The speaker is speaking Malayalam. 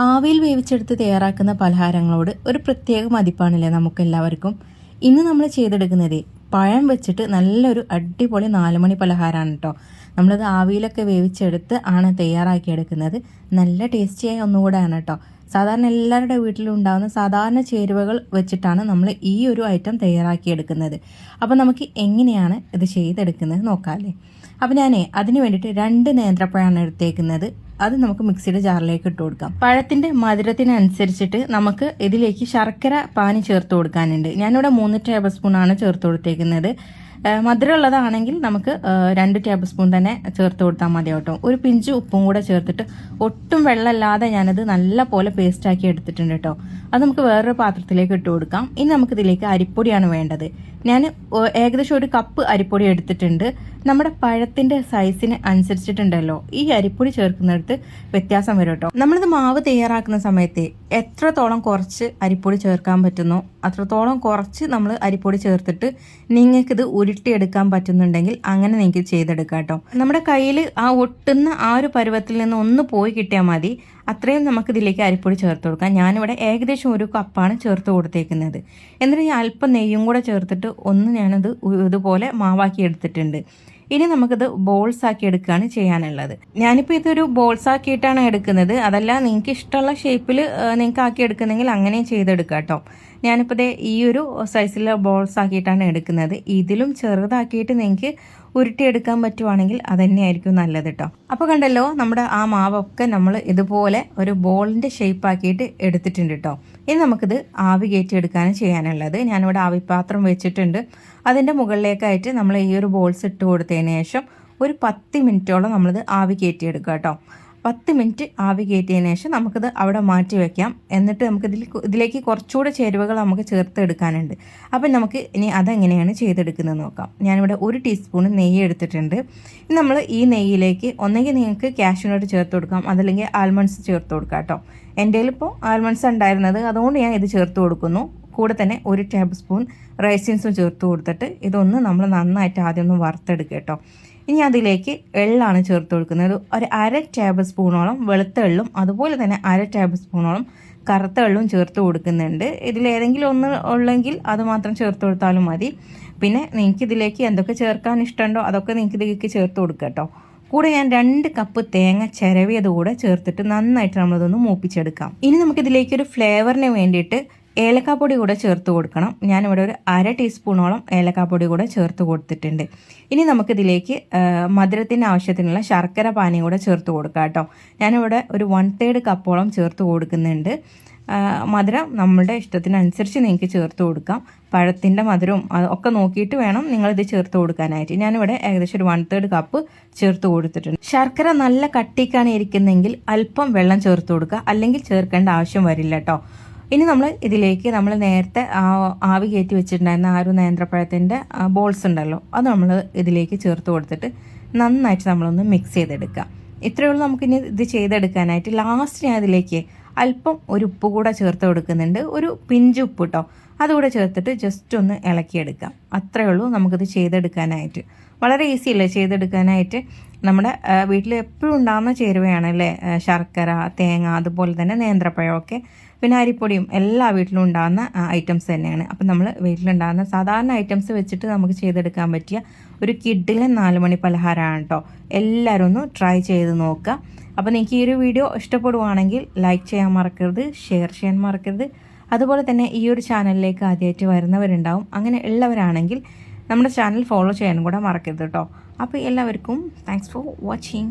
ആവിയിൽ വേവിച്ചെടുത്ത് തയ്യാറാക്കുന്ന പലഹാരങ്ങളോട് ഒരു പ്രത്യേക മതിപ്പാണല്ലേ നമുക്കെല്ലാവർക്കും. ഇന്ന് നമ്മൾ ചെയ്തെടുക്കുന്നത് പഴം വെച്ചിട്ട് നല്ലൊരു അടിപൊളി നാലുമണി പലഹാരമാണ് കേട്ടോ നമ്മളത് ആവിയിലൊക്കെ വേവിച്ചെടുത്ത് ആണ് തയ്യാറാക്കി എടുക്കുന്നത് നല്ല ടേസ്റ്റിയായി ഒന്നുകൂടെയാണ് കേട്ടോ. സാധാരണ എല്ലാവരുടെ വീട്ടിലും ഉണ്ടാകുന്ന സാധാരണ ചേരുവകൾ വെച്ചിട്ടാണ് നമ്മൾ ഈ ഒരു ഐറ്റം തയ്യാറാക്കിയെടുക്കുന്നത്. അപ്പോൾ നമുക്ക് എങ്ങനെയാണ് ഇത് ചെയ്തെടുക്കുന്നത് നോക്കാമല്ലേ അപ്പോൾ ഞാനേ അതിന് വേണ്ടിയിട്ട് രണ്ട് നേന്ത്രപ്പഴമാണ് എടുത്തേക്കുന്നത്. അത് നമുക്ക് മിക്സിയുടെ ജാറിലേക്ക് ഇട്ട് കൊടുക്കാം. പഴത്തിന്റെ മധുരത്തിനനുസരിച്ചിട്ട് നമുക്ക് ഇതിലേക്ക് ശർക്കര പാനി ചേർത്ത് കൊടുക്കാനുണ്ട്. ഞാനിവിടെ മൂന്ന് ടേബിൾ സ്പൂണാണ് ചേർത്ത് കൊടുത്തേക്കുന്നത്. മധുരമുള്ളതാണെങ്കിൽ നമുക്ക് രണ്ട് ടേബിൾ സ്പൂൺ തന്നെ ചേർത്ത് കൊടുത്താൽ മതി കേട്ടോ. ഒരു പിഞ്ച് ഉപ്പും കൂടെ ചേർത്തിട്ട് ഒട്ടും വെള്ളമില്ലാതെ ഞാനത് നല്ല പോലെ പേസ്റ്റാക്കി എടുത്തിട്ടുണ്ട് കേട്ടോ. അത് നമുക്ക് വേറൊരു പാത്രത്തിലേക്ക് ഇട്ട് കൊടുക്കാം. ഇനി നമുക്കിതിലേക്ക് അരിപ്പൊടിയാണ് വേണ്ടത്. ഞാൻ ഏകദേശം ഒരു കപ്പ് അരിപ്പൊടി എടുത്തിട്ടുണ്ട്. നമ്മുടെ പഴത്തിന്റെ സൈസിന് അനുസരിച്ചിട്ടുണ്ടല്ലോ. ഈ അരിപ്പൊടി ചേർക്കുന്നിടത്ത് വ്യത്യാസം വരും കേട്ടോ. നമ്മളിത് മാവ് തയ്യാറാക്കുന്ന സമയത്ത് എത്രത്തോളം കുറച്ച് അരിപ്പൊടി ചേർക്കാൻ പറ്റുന്നോ? അത്രത്തോളം കുറച്ച് നമ്മൾ അരിപ്പൊടി ചേർത്തിട്ട് നിങ്ങൾക്കിത് ഉരുട്ടിയെടുക്കാൻ പറ്റുന്നുണ്ടെങ്കിൽ അങ്ങനെ നിങ്ങൾക്ക് ചെയ്തെടുക്കാം കേട്ടോ. നമ്മുടെ കയ്യിൽ ആ ഒട്ടുന്ന ആ ഒരു പരുവത്തിൽ നിന്ന് ഒന്ന് പോയി കിട്ടിയാൽ മതി. അത്രയും നമുക്ക് ഇതിലേക്ക് അരിപ്പൊടി ചേർത്ത് കൊടുക്കാം. ഞാനിവിടെ ഏകദേശം ഒരു കപ്പാണ് ചേർത്ത് കൊടുത്തേക്കുന്നത്. എന്നിട്ട് ഞാൻ അല്പം നെയ്യും കൂടെ ചേർത്തിട്ട് ഒന്ന് ഞാനത് ഇതുപോലെ മാവാക്കി എടുത്തിട്ടുണ്ട്. ഇനി നമുക്കിത് ബോൾസ് ആക്കി എടുക്കുകയാണ് ചെയ്യാനുള്ളത്. ഞാനിപ്പോൾ ഇതൊരു ബോൾസ് ആക്കിയിട്ടാണ് എടുക്കുന്നത്. അതല്ല നിങ്ങൾക്ക് ഇഷ്ടമുള്ള ഷേപ്പിൽ നിങ്ങൾക്ക് ആക്കി എടുക്കുന്നെങ്കിൽ അങ്ങനെ ചെയ്തെടുക്കാം കേട്ടോ ഞാനിപ്പോൾ ദേ ഈ ഒരു സൈസിലെ ബോൾസ് ആക്കിയിട്ടാണ് എടുക്കുന്നത്. ഇതിലും ചെറുതാക്കിയിട്ട് നിങ്ങൾക്ക് ഉരുട്ടിയെടുക്കാൻ പറ്റുവാണെങ്കിൽ അതന്നെയായിരിക്കും നല്ലത് കേട്ടോ അപ്പോൾ കണ്ടല്ലോ നമ്മുടെ ആ മാവൊക്കെ നമ്മൾ ഇതുപോലെ ഒരു ബോളിന്റെ ഷേപ്പ് ആക്കിയിട്ട് എടുത്തിട്ടുണ്ട് കേട്ടോ ഇനി നമുക്കിത് ആവി കയറ്റി എടുക്കാനും ചെയ്യാനുള്ളത്. ഞാനിവിടെ ആവിപാത്രം വെച്ചിട്ടുണ്ട്. അതിന്റെ മുകളിലേക്കായിട്ട് നമ്മൾ ഈ ഒരു ബോൾസ് ഇട്ട് കൊടുത്തതിന് ശേഷം ഒരു പത്ത് മിനിറ്റോളം നമ്മളിത് ആവി കയറ്റിയെടുക്കുക കേട്ടോ പത്ത് മിനിറ്റ് ആവി കയറ്റിയതിന് ശേഷം നമുക്കിത് അവിടെ മാറ്റി വയ്ക്കാം എന്നിട്ട് നമുക്ക് ഇതിൽ ഇതിലേക്ക് കുറച്ചുകൂടെ ചേരുവകൾ നമുക്ക് ചേർത്ത് എടുക്കാനുണ്ട്. അപ്പം നമുക്ക് ഇനി അതെങ്ങനെയാണ് ചെയ്തെടുക്കുന്നത് നോക്കാം. ഞാനിവിടെ ഒരു ടീസ്പൂൺ നെയ്യ് എടുത്തിട്ടുണ്ട്. നമ്മൾ ഈ നെയ്യിലേക്ക് ഒന്നെങ്കിൽ നിങ്ങൾക്ക് കാഷ്യൂനട്ട് ചേർത്ത് കൊടുക്കാം. അതല്ലെങ്കിൽ ആൽമണ്ട്സ് ചേർത്ത് കൊടുക്കാം കേട്ടോ. എന്റെ ഇപ്പോൾ ആൽമണ്ട്സ് ഉണ്ടായിരുന്നത്. അതുകൊണ്ട് ഞാൻ ഇത് ചേർത്ത് കൊടുക്കുന്നു. കൂടെ തന്നെ ഒരു ടേബിൾ സ്പൂൺ റൈസിൻസും ചേർത്ത് കൊടുത്തിട്ട് ഇതൊന്ന് നമ്മൾ നന്നായിട്ട് ആദ്യം ഒന്ന് വറുത്തെടുക്കുക കേട്ടോ. ഇനി അതിലേക്ക് എള്ളാണ് ചേർത്ത് കൊടുക്കുന്നത്. ഒരു അര ടേബിൾ സ്പൂണോളം വെളുത്ത എള്ളും അതുപോലെ തന്നെ അര ടേബിൾ സ്പൂണോളം കറുത്ത എള്ളും ചേർത്ത് കൊടുക്കുന്നുണ്ട്. ഇതിലേതെങ്കിലും ഒന്ന് ഉള്ളെങ്കിൽ അത് മാത്രം ചേർത്ത് കൊടുത്താലും മതി. പിന്നെ നിങ്ങൾക്ക് ഇതിലേക്ക് എന്തൊക്കെ ചേർക്കാൻ ഇഷ്ടമുണ്ടോ അതൊക്കെ നിങ്ങൾക്ക് ഇതിലേക്ക് ചേർത്ത് കൊടുക്കുക കേട്ടോ. കൂടെ ഞാൻ രണ്ട് കപ്പ് തേങ്ങ ചിരവിയത് കൂടെ ചേർത്തിട്ട് നന്നായിട്ട് നമ്മളതൊന്ന് മൂപ്പിച്ചെടുക്കാം. ഇനി നമുക്കിതിലേക്ക് ഒരു ഫ്ലേവറിന് വേണ്ടിയിട്ട് ഏലക്കാപ്പൊടി കൂടെ ചേർത്ത് കൊടുക്കണം. ഞാനിവിടെ ഒരു അര ടീസ്പൂണോളം ഏലക്കാപ്പൊടി കൂടെ ചേർത്ത് കൊടുത്തിട്ടുണ്ട്. ഇനി നമുക്കിതിലേക്ക് മധുരത്തിന്റെ ആവശ്യത്തിനുള്ള ശർക്കര പാനി കൂടെ ചേർത്ത് കൊടുക്കാം കേട്ടോ. ഞാനിവിടെ ഒരു വൺ തേർഡ് കപ്പോളം ചേർത്ത് കൊടുക്കുന്നുണ്ട്. മധുരം നമ്മളുടെ ഇഷ്ടത്തിനനുസരിച്ച് നിങ്ങൾക്ക് ചേർത്ത് കൊടുക്കാം. പഴത്തിന്റെ മധുരവും ഒക്കെ നോക്കിയിട്ട് വേണം നിങ്ങളിത് ചേർത്ത് കൊടുക്കാനായിട്ട്. ഞാനിവിടെ ഏകദേശം ഒരു വൺ തേർഡ് കപ്പ് ചേർത്ത് കൊടുത്തിട്ടുണ്ട്. ശർക്കര നല്ല കട്ടിക്കാണ് ഇരിക്കുന്നതെങ്കിൽ അല്പം വെള്ളം ചേർത്ത് കൊടുക്കുക. അല്ലെങ്കിൽ ചേർക്കേണ്ട ആവശ്യം വരില്ല കേട്ടോ. ഇനി നമ്മൾ ഇതിലേക്ക് നമ്മൾ നേരത്തെ ആവി കയറ്റി വെച്ചിട്ടുണ്ടായിരുന്ന ആ ഒരു നേന്ത്രപ്പഴത്തിന്റെ ബോൾസ് ഉണ്ടല്ലോ അത് നമ്മൾ ഇതിലേക്ക് ചേർത്ത് കൊടുത്തിട്ട് നന്നായിട്ട് നമ്മളൊന്ന് മിക്സ് ചെയ്തെടുക്കുക. ഇത്രയേ ഉള്ളൂ നമുക്കിനി ഇത് ചെയ്തെടുക്കാനായിട്ട്. ലാസ്റ്റ് ഞാൻ ഇതിലേക്ക് അല്പം ഒരു ഉപ്പ് കൂടെ ചേർത്ത് കൊടുക്കുന്നുണ്ട്. ഒരു പിഞ്ച് ഉപ്പ് കേട്ടോ അതുകൂടെ ചേർത്തിട്ട് ജസ്റ്റ് ഒന്ന് ഇളക്കിയെടുക്കാം. അത്രയേ ഉള്ളൂ നമുക്കിത് ചെയ്തെടുക്കാനായിട്ട്. വളരെ ഈസി അല്ലേ ചെയ്തെടുക്കാനായിട്ട്? നമ്മുടെ വീട്ടിൽ എപ്പോഴും ഉണ്ടാകുന്ന ചേരുവയാണ് അല്ലേ? ശർക്കര തേങ്ങ അതുപോലെ തന്നെ നേന്ത്രപ്പഴമൊക്കെ. പിന്നെ അരിപ്പൊടിയും എല്ലാ വീട്ടിലും ഉണ്ടാകുന്ന ഐറ്റംസ് തന്നെയാണ്. അപ്പം നമ്മൾ വീട്ടിലുണ്ടാകുന്ന സാധാരണ ഐറ്റംസ് വെച്ചിട്ട് നമുക്ക് ചെയ്തെടുക്കാൻ പറ്റിയ ഒരു കിഡിലെ നാല് മണി പലഹാരമാണ് കേട്ടോ എല്ലാവരും ഒന്ന് ട്രൈ ചെയ്ത് നോക്കുക. അപ്പോൾ നിങ്ങൾക്ക് ഈ ഒരു വീഡിയോ ഇഷ്ടപ്പെടുവാണെങ്കിൽ ലൈക്ക് ചെയ്യാൻ മറക്കരുത് ഷെയർ ചെയ്യാൻ മറക്കരുത്. അതുപോലെ തന്നെ ഈ ഒരു ചാനലിലേക്ക് ആദ്യമായിട്ട് വരുന്നവരുണ്ടാവും. അങ്ങനെ ഉള്ളവരാണെങ്കിൽ നമ്മുടെ ചാനൽ ഫോളോ ചെയ്യാനും കൂടെ മറക്കരുത് കേട്ടോ അപ്പോൾ എല്ലാവർക്കും താങ്ക്സ് ഫോർ വാച്ചിങ്